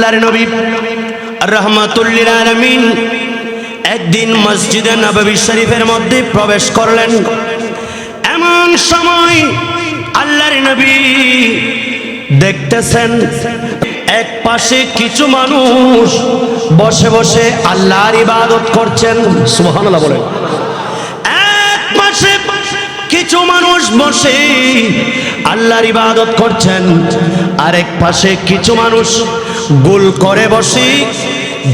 আল্লাহর নবী, রহমাতুল্লিল আলমিন একদিন মসজিদে নববী শরীফের মধ্যে প্রবেশ করলেন। এমন সময় আল্লাহর নবী দেখতেছেন, এক পাশে কিছু মানুষ বসে বসে আল্লাহর ইবাদত করছেন। সুবহানাল্লাহ বলেন। এক পাশে কিছু মানুষ বসে আল্লাহর ইবাদত করছেন, আরেক পাশে কিছু মানুষ গোল করে বসি।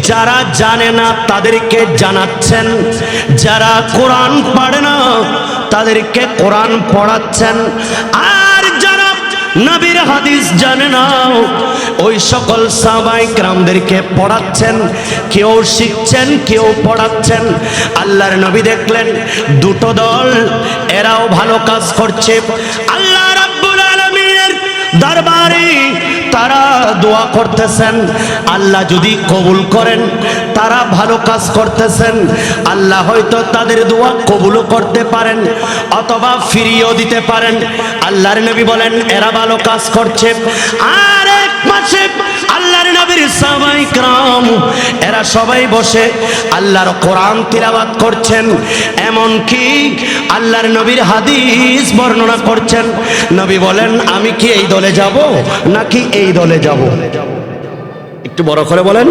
যারা জানে না তাদেরকে জানাচ্ছেন। যারা কোরআন পড়ে না তাদেরকে কোরআন পড়াচ্ছেন। আর যারা নবীর হাদিস জানে না, ওই সকল সাবাই গ্রামদেরকে পড়াচ্ছেন। কেউ শিখছেন, কেউ পড়াচ্ছেন। আল্লাহর নবী দেখলেন, দুটো দল, এরাও ভালো কাজ করছে। আল্লাহ রাব্বুল আলামিনের দরবারে তারা দোয়া করতেছেন, আল্লাহ যদি কবুল করেন, তারা ভালো কাজ করতেছেন, আল্লাহ হয়তো তাদের দোয়া কবুলও করতে পারেন, অথবা ফিরিয়েও দিতে পারেন। আল্লাহর নবী বলেন, এরা ভালো কাজ করছে। আর মাসে আল্লাহর নবীর সবাই ক্রাম, এরা সবাই বসে আল্লাহর কোরআন তিলাবাত করছেন। এমন কি আল্লাহর নবীর হাদিস বর্ণনা করছেন। নবী বলেন, আমি কি এই দলে যাব নাকি এই দলে যাব? একটু বড় করে বলেন।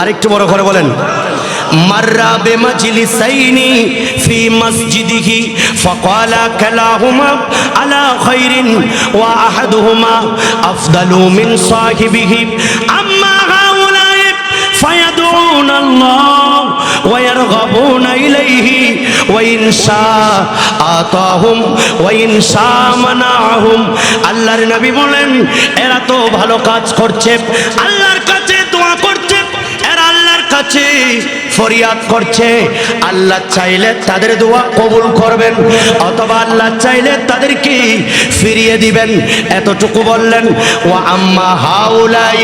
আর একটু বড় করে বলেন। মাররা বেমাজলিসাইনি ফি মসজিদিহি, ফাকালা কালাহুমা আলা খাইরিন ওয়া আহাদুহুমা আফদালু মিন সাহিবিহি আম্মা হাউলাই فيدعون الله ويرغبون إليه وإن شاء آتاهم وإن شاء منعهم আল্লাহর নবী বলেন এরা তো ভালো কাজ করছে আল্লাহর কাছে কাছে ফরিয়াদ করছে। আল্লাহ চাইলে তাদের দোয়া কবুল করবেন, অথবা আল্লাহ চাইলে তাদেরকে ফিরিয়ে দিবেন। এতটুকু বললেন ও আম্মা হাউলাই।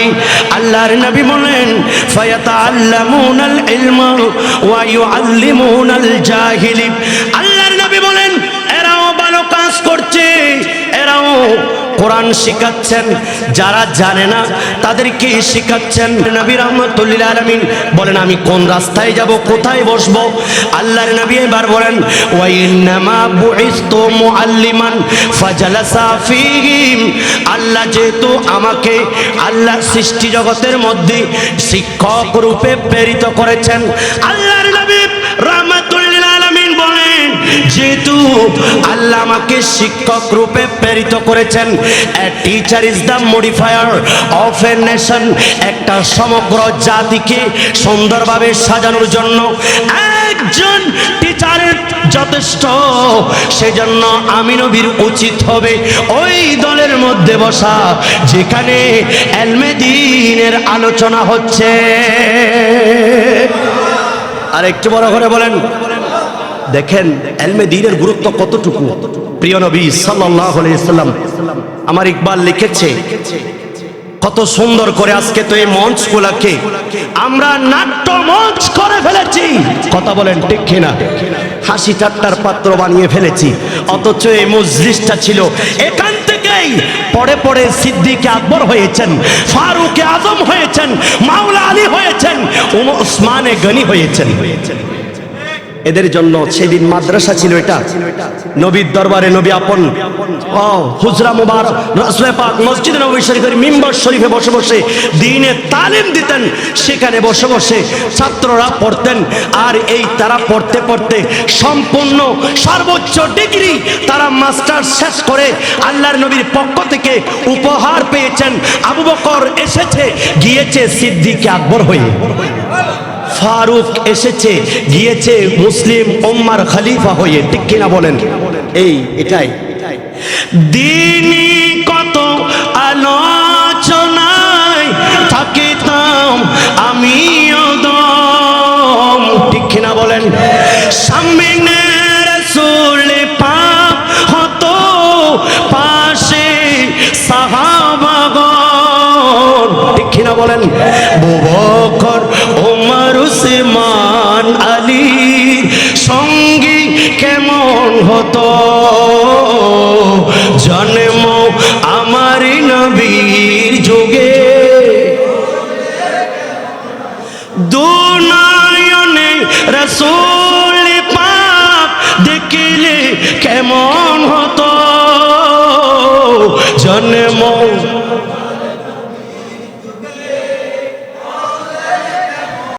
আল্লাহর নবী বলেন, ফায়াতাআল্লামুনাল ইলমা ওয়া ইউআল্লিমুনাল জাহিলি। আল্লাহর নবী বলেন, এরাও ভালো কাজ করছে, এরাও কোরআন শিখাচ্ছেন। যারা জানে না তাদেরকে শেখাচ্ছেন। নবী রহমতুল্লিল আলমিন বলেন, আমি কোন রাস্তায় যাব, কোথায় বসবো? আল্লাহর নবী এবার বলেন আল্লাহ যেহেতু আমাকে আল্লাহ সৃষ্টি জগতের মধ্যে শিক্ষক রূপে প্রেরিত করেছেন আল্লাহর যেহেতু আল্লাহ আমাকে শিক্ষক রূপে প্রেরিত করেছেন teacher is the modifier of a nation একটা সমগ্র জাতিকে সুন্দরভাবে সাজানোর জন্য একজন টিচারের যথেষ্ট। সেজন্য আমি নবীর উচিত হবে ওই দলের মধ্যে বসা, যেখানে এলমেদিনের আলোচনা হচ্ছে। আর একটু বড় করে বলেন। দেখেন, এলমে দিনের গুরুত্ব কতটুকু? প্রিয় নবী সাল্লাল্লাহু আলাইহি সাল্লাম আমার ইকবাল লিখেছে, কত সুন্দর করে আজকে তো এই মঞ্চগুলাকে আমরা নাট্য মঞ্চ করে ফেলেছি। কথা বলেন ঠিক কিনা? হাসি ঠাট্টার পাত্র বানিয়ে ফেলেছি, অথচ এই মজলিসটা ছিল এখান থেকেই। পরে পরে সিদ্দিকে আকবর হয়েছেন, ফারুকে আজম হয়েছেন, মাওলা আলী হয়েছেন উসমানে গনি হয়েছেন। এদের জন্য সেদিন মাদ্রাসা ছিল এটা। নবীর দরবারে নবী আপন। ও হুজরা পাক মসজিদে নবী শরীফের মিম্বর শরীফে বসে বসে দিনে তালিম দিতেন। সেখানে বসে বসে ছাত্ররা পড়তেন। আর এই তারা পড়তে পড়তে সম্পূর্ণ সর্বোচ্চ ডিগ্রি তারা মাস্টার শেষ করে আল্লাহর নবীর পক্ষ থেকে উপহার পেয়েছেন। আবু বকর এসেছে, গিয়েছে সিদ্দিকে আকবর হয়ে। ফারুক এসেছে, গিয়েছে মুসলিম ওম্মার খালিফা হয়ে, ঠিক কিনা বলেন? এই, এটাই। দিনই কত আলোচনায় থাকিতাম আমিও দম, ঠিক কিনা বলেন? সামনে রসুল পাপ হতো, পাশে সাহাবাগণ ঠিক কিনা বলেন? হতো। জন্ম আমার নবীর যুগে। দুনায়নে রসুল পাপ দেখিলে কেমন হতো?